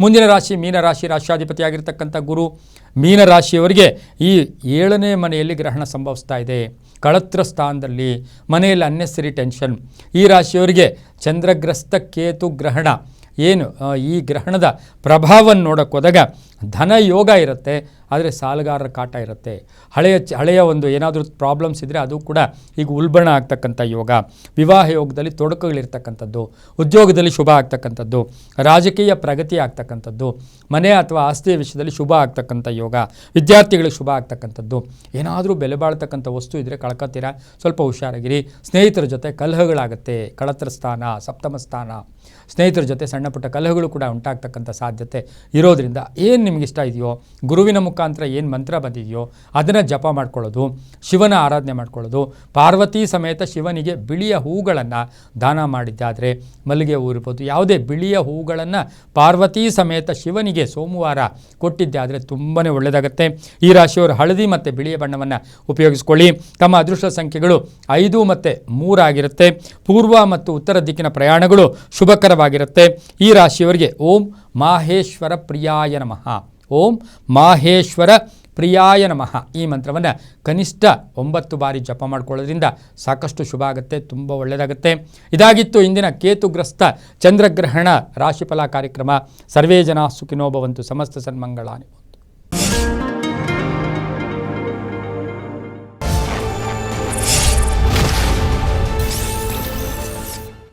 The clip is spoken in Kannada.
ಮುಂದಿನ ರಾಶಿ ಮೀನರಾಶಿ ರಾಶ್ಯಾಧಿಪತಿಯಾಗಿರ್ತಕ್ಕಂಥ ಗುರು ಮೀನರಾಶಿಯವರಿಗೆ ಈ ಏಳನೇ ಮನೆಯಲ್ಲಿ ಗ್ರಹಣ ಸಂಭವಿಸ್ತಾ ಇದೆ. ಕಳತ್ರ ಸ್ಥಾನದಲ್ಲಿ ಮನೆಯಲ್ಲಿ ಅನ್ನೆಸರಿ ಟೆನ್ಷನ್. ಈ ರಾಶಿಯವರಿಗೆ ಚಂದ್ರಗ್ರಸ್ತ ಕೇತು ಗ್ರಹಣ. ಏನು ಈ ಗ್ರಹಣದ ಪ್ರಭಾವವನ್ನು ನೋಡೋಕೆ ಹೋದಾಗ ಧನ ಯೋಗ ಇರುತ್ತೆ, ಆದರೆ ಸಾಲಗಾರರ ಕಾಟ ಇರುತ್ತೆ. ಹಳೆಯ ಹಳೆಯ ಒಂದು ಏನಾದರೂ ಪ್ರಾಬ್ಲಮ್ಸ್ ಇದ್ದರೆ ಅದು ಕೂಡ ಈಗ ಉಲ್ಬಣ ಆಗ್ತಕ್ಕಂಥ ಯೋಗ, ವಿವಾಹ ಯೋಗದಲ್ಲಿ ತೊಡಕುಗಳಿರ್ತಕ್ಕಂಥದ್ದು, ಉದ್ಯೋಗದಲ್ಲಿ ಶುಭ ಆಗ್ತಕ್ಕಂಥದ್ದು, ರಾಜಕೀಯ ಪ್ರಗತಿ ಆಗ್ತಕ್ಕಂಥದ್ದು, ಮನೆ ಅಥವಾ ಆಸ್ತಿಯ ವಿಷಯದಲ್ಲಿ ಶುಭ ಆಗ್ತಕ್ಕಂಥ ಯೋಗ, ವಿದ್ಯಾರ್ಥಿಗಳಿಗೆ ಶುಭ ಆಗ್ತಕ್ಕಂಥದ್ದು, ಏನಾದರೂ ಬೆಲೆ ಬಾಳ್ತಕ್ಕಂಥ ವಸ್ತು ಇದ್ದರೆ ಕಳ್ಕೊತೀರಾ, ಸ್ವಲ್ಪ ಹುಷಾರಾಗಿರಿ. ಸ್ನೇಹಿತರ ಜೊತೆ ಕಲಹಗಳಾಗುತ್ತೆ ಕಳತ್ರ ಸ್ಥಾನ, ಸಪ್ತಮ ಸ್ಥಾನ. ಸ್ನೇಹಿತರ ಜೊತೆ ಸಣ್ಣ ಪುಟ್ಟ ಕಲಹಗಳು ಕೂಡ ಉಂಟಾಗ್ತಕ್ಕಂಥ ಸಾಧ್ಯತೆ ಇರೋದರಿಂದ ಏನು ನಿಮ್ಗೆ ಇಷ್ಟ ಇದೆಯೋ, ಗುರುವಿನ ಮುಖಾಂತರ ಏನು ಮಂತ್ರ ಬಂದಿದೆಯೋ, ಅದನ್ನು ಜಪ ಮಾಡ್ಕೊಳ್ಳೋದು, ಶಿವನ ಆರಾಧನೆ ಮಾಡ್ಕೊಳ್ಳೋದು, ಪಾರ್ವತಿ ಸಮೇತ ಶಿವನಿಗೆ ಬಿಳಿಯ ಹೂಗಳನ್ನು ದಾನ ಮಾಡಿದ್ದಾದರೆ ಮಲ್ಲಿಗೆ ಹೂ ಇರ್ಬೋದು. ಯಾವುದೇ ಬಿಳಿಯ ಹೂಗಳನ್ನು ಪಾರ್ವತಿ ಸಮೇತ ಶಿವನಿಗೆ ಸೋಮವಾರ ಕೊಟ್ಟಿದ್ದಾದರೆ ತುಂಬಾ ಒಳ್ಳೆಯದಾಗುತ್ತೆ ಈ ರಾಶಿಯವರು ಹಳದಿ ಮತ್ತು ಬಿಳಿಯ ಬಣ್ಣವನ್ನು ಉಪಯೋಗಿಸ್ಕೊಳ್ಳಿ. ತಮ್ಮ ಅದೃಷ್ಟ ಸಂಖ್ಯೆಗಳು ಐದು ಮತ್ತು ಮೂರಾಗಿರುತ್ತೆ ಪೂರ್ವ ಮತ್ತು ಉತ್ತರ ದಿಕ್ಕಿನ ಪ್ರಯಾಣಗಳು ಶುಭಕರವಾಗಿರುತ್ತೆ. ಈ ರಾಶಿಯವರಿಗೆ ಓಂ ಮಾಹೇಶ್ವರ ಪ್ರಿಯಾಯ ನಮಃ. ಓಂ ಮಾಹೇಶ್ವರ ಪ್ರಿಯಾಯ ನಮಃ. ಈ ಮಂತ್ರವನ್ನು ಕನಿಷ್ಠ ಒಂಬತ್ತು ಬಾರಿ ಜಪ ಮಾಡ್ಕೊಳ್ಳೋದ್ರಿಂದ ಸಾಕಷ್ಟು ಶುಭ ಆಗುತ್ತೆ, ತುಂಬ ಒಳ್ಳೆಯದಾಗುತ್ತೆ ಇದಾಗಿತ್ತು ಇಂದಿನ ಕೇತುಗ್ರಸ್ತ ಚಂದ್ರಗ್ರಹಣ ರಾಶಿಫಲ ಕಾರ್ಯಕ್ರಮ. ಸರ್ವೇ ಜನ ಸುಖಿನೋಭವಂತು ಸಮಸ್ತ ಸನ್ಮಂಗಳಾನಿ.